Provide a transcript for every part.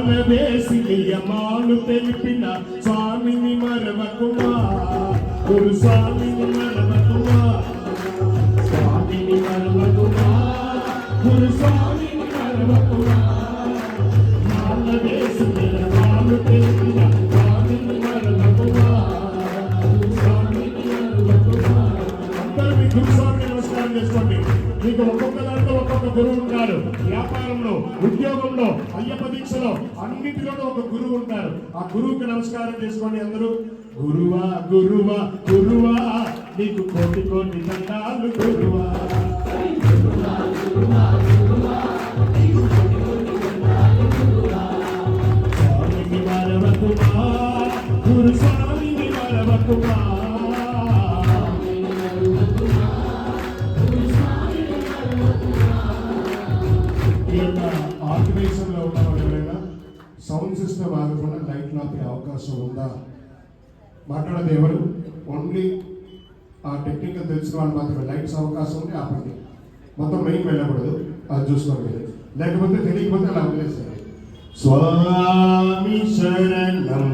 మానవేసి నియమాలు తెలిపిన స్వామిని మరవకుమా? గురు స్వామిని మరవకుమా? స్వామిని మరవకుమా? గురు స్వామిని మరవకుమా? మానవేసి నియమాలు తెలిపిన స్వామిని మరవకుమా? స్వామిని మరవకుమా? అందరూ మీ నమస్కారం చేసుకోండి. మీకు ఒక్కొక్క దాంట్లో ఒక్కొక్క గురువు ఉంటారు వ్యాపారంలో ఉద్యోగంలో అయ్యప్ప దీక్షలో అన్నిటిలోనూ ఒక గురువు ఉంటారు. ఆ గురువుకి నమస్కారం చేసుకోండి అందరూ. గురువా గురువా గురువా నీకు కోటి కోటి దండాలు గురువా. స్వామిని మరవకుమా గురు స్వామిని మరవకుమా సౌండ్ సిస్టమ్ కూడా లైట్ ఆపే అవకాశం ఉందా? మాట్లాడేది ఎవరు? ఓన్లీ ఆ టెక్నికల్ తెలిసిన వాళ్ళు మాత్రమే. లైట్స్ అవకాశం ఉంటే ఆపండి. మొత్తం మెయిన్ వెళ్ళకూడదు. అది చూసుకోండి. లేకపోతే తెలియకపోతే అలా వదిలేసారు స్వామి శరణం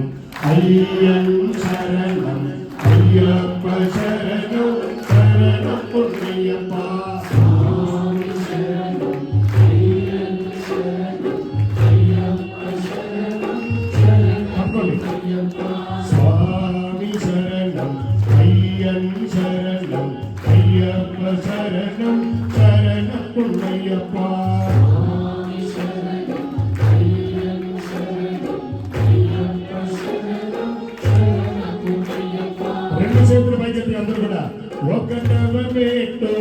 అయ్యం శరణం. అయ్యన్ శరణం అయ్యప్ప శరణం శరణం పుణ్యప్ప రెండు చేతులు పైకెత్తి అందరూ కూడా ఒకటవ మేటు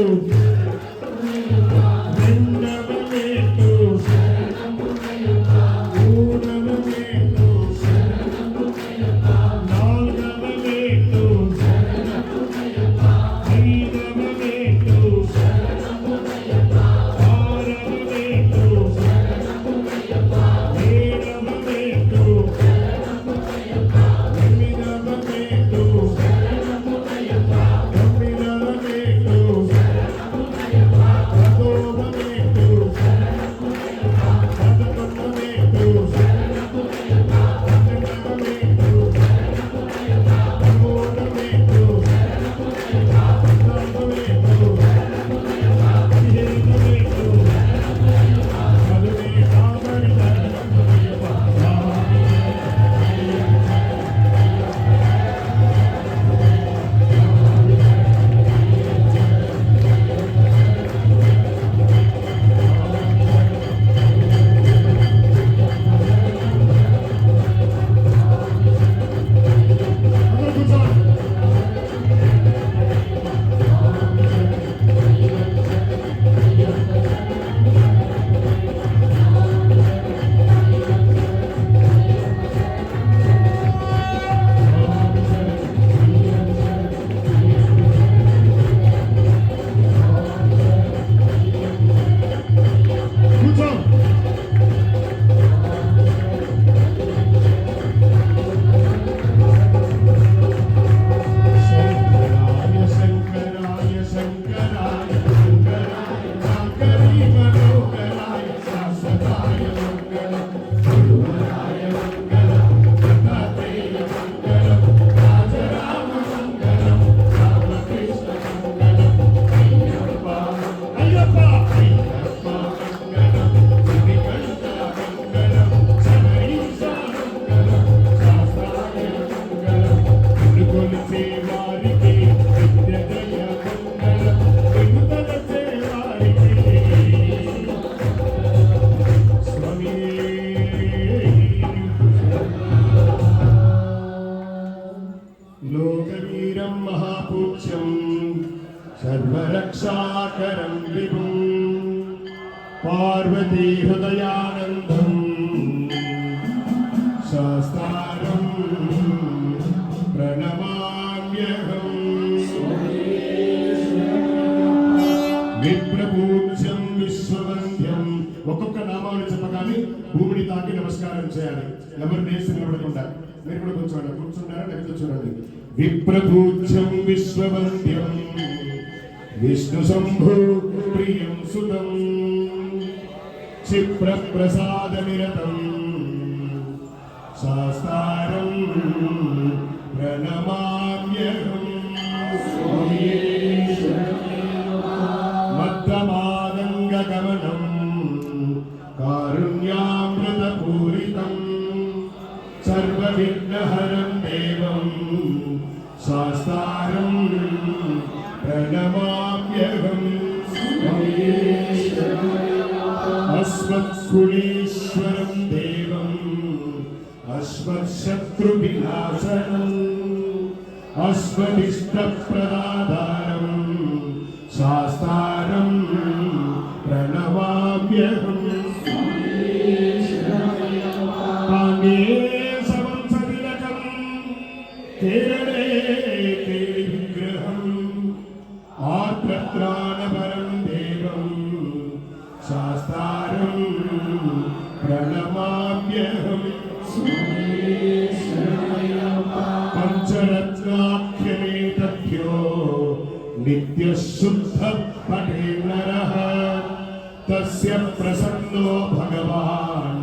సర్వరక్షాకరం విభుం పార్వతీ హృదయానందం శాస్త్రారం ప్రణమామ్యహం విప్రపూజ్యం విశ్వవంద్యం ఒక్కొక్క నామాలు చెప్పగానే భూమిని తాకి నమస్కారం చేయాలి. ఎవరు నేసి నిలబడకుండా. మీరు కూడా కూర్చోండి. కూర్చున్నారా? లేకపోతే చూడండి. విప్రపూజ్యం విశ్వవంద్యం विष्णुशम्भो प्रियं सुतम् क्षिप्रप्रसादनिरतम् शास्तारम् प्रणमाम्यहम् ശാസ്താരം പ്രണമാമ്യഹം അസ്മത്കുളീശ്വരം ദേവം അസ്മത്ശത്രുവിനാശനം അസ്മതിഷ്ടപ്രദാതാരം ప్రణమామ్యహం పంచరత్నాఖ్యమేతభ్యో నిత్యశుద్ధ పటే నరః తస్య ప్రసన్నో భగవాన్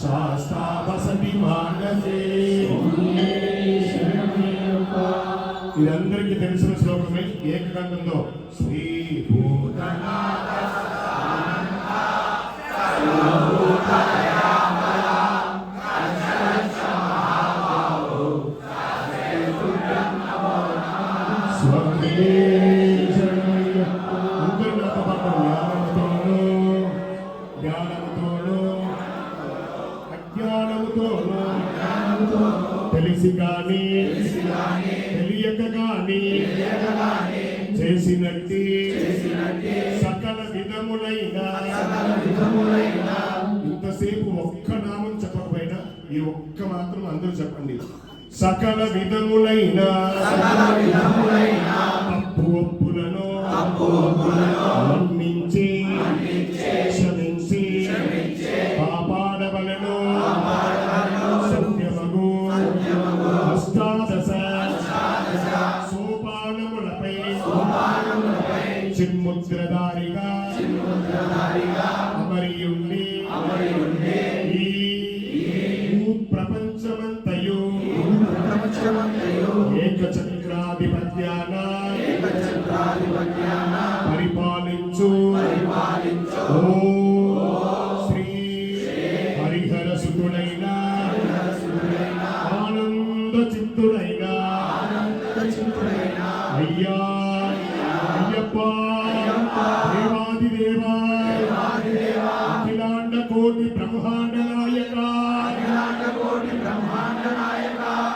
శాస్తా వసతి మానసే ఇదందరికీ తెలిసిన శ్లోకమే ఏకకంఠంలో శ్రీ భూతనాథ ఇంతసేపు ఒక్క నామం చెప్పకపోయినా ఈ ఒక్క మాత్రం అందరూ చెప్పండి. సకల విధములైన తప్పు ఒప్పులను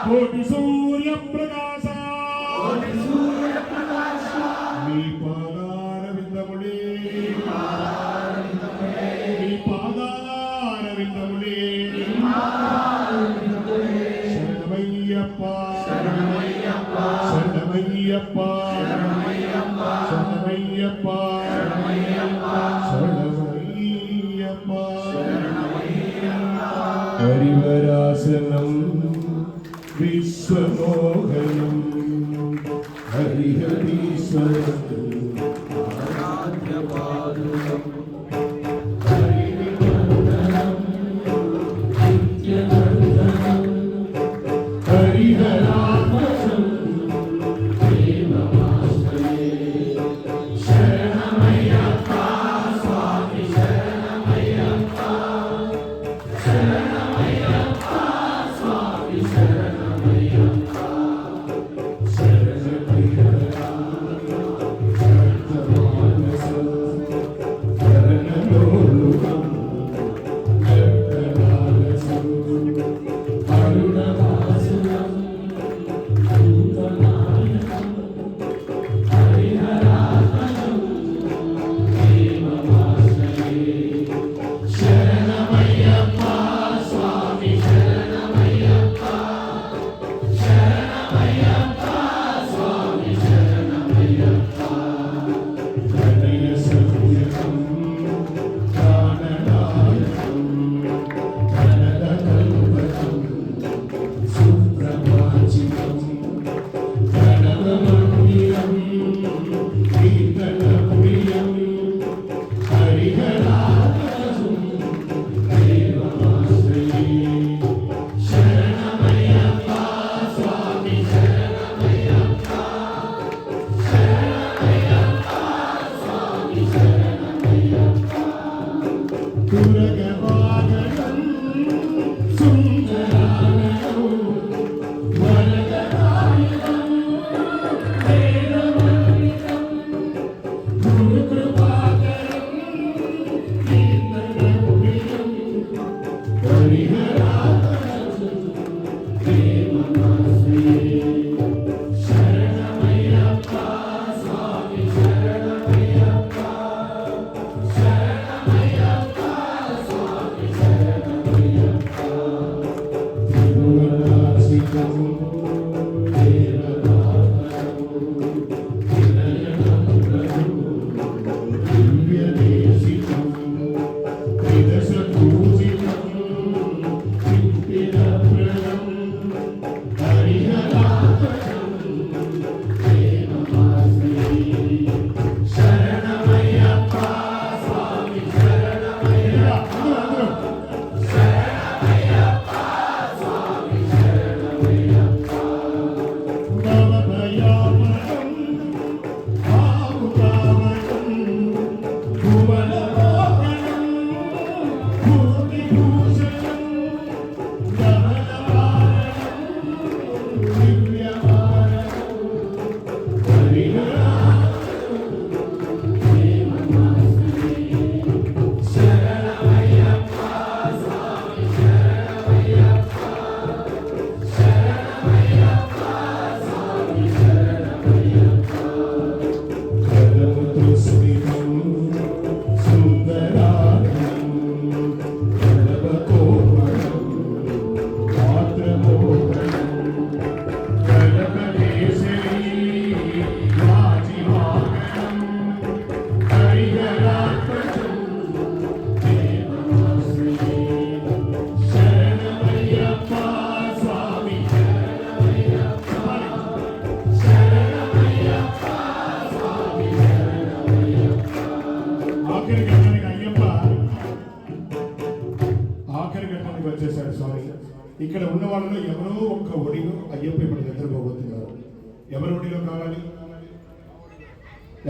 కోటి సూర్య ప్రకాశ വിശ്വമോഹനം ഹരിഹരീശ്വരം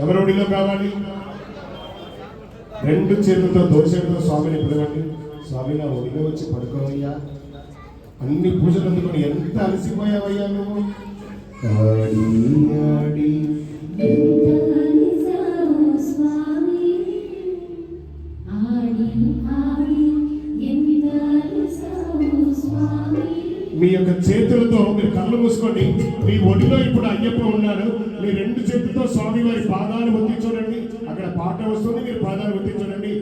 ఎవరి ఒడిలో కావాలి? రెండు చేతులతో దోషంతో స్వామిని పిలవండి. స్వామి నా ఒడిలో వచ్చి పడుకోవయ్యా. అన్ని పూజలు అందుకొని ఎంత అలసిపోయావయ్యా నువ్వు? మీ యొక్క చేతులతో మీరు కళ్ళు మూసుకోండి. మీ ఒడిలో ఇప్పుడు అయ్యప్ప ఉన్నాడు. మీ రెండు చేతులతో స్వామి వారి పాదాలు ఒత్తించడండి అక్కడ పాట వస్తుంది మీరు పాదాలు ఒత్తించడండి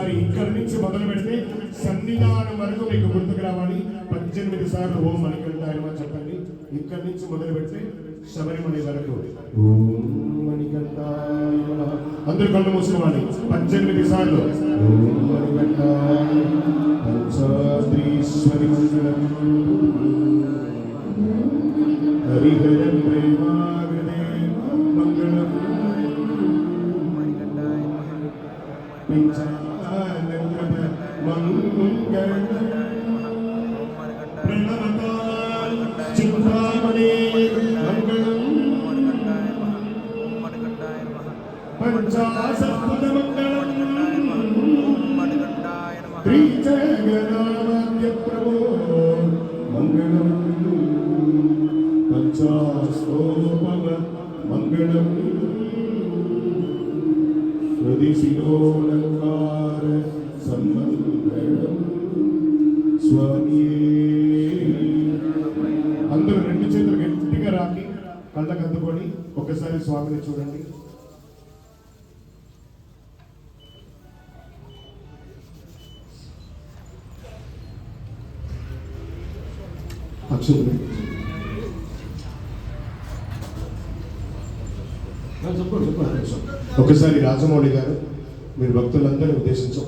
ఒక్కసారి ఇక్కడి నుంచి మొదలు పెడితే సన్నిధానం వరకు మీకు గుర్తుకు రావాలి. పద్దెనిమిది సార్లు ఓం మణికంఠాయమ చెప్పండి. ఇక్కడి నుంచి మొదలు పెడితే శబరిమల వరకు ఓం మణికంఠాయ. అందరూ కళ్ళు మూసుకోవాలి. పద్దెనిమిది సార్లు ఓం మణికంఠాయ పంచాద్రీశ్వరి మంగళం హరిహరం ప్రేమాగదే మంగళం. చింతామణి పంచాశద్భుత మంగళం శ్రీజగన్నామాద్య ప్రభో మంగళం పంచాస్తోపమ స్వామి అందరూ రెండు చేతులు గట్టిగా రాకి కళ్ళకు అందుకొని ఒకసారి స్వామిని చూడండి. అక్షతులు ఒకసారి రాజమౌళి గారు మీరు భక్తులందరినీ ఉద్దేశించి.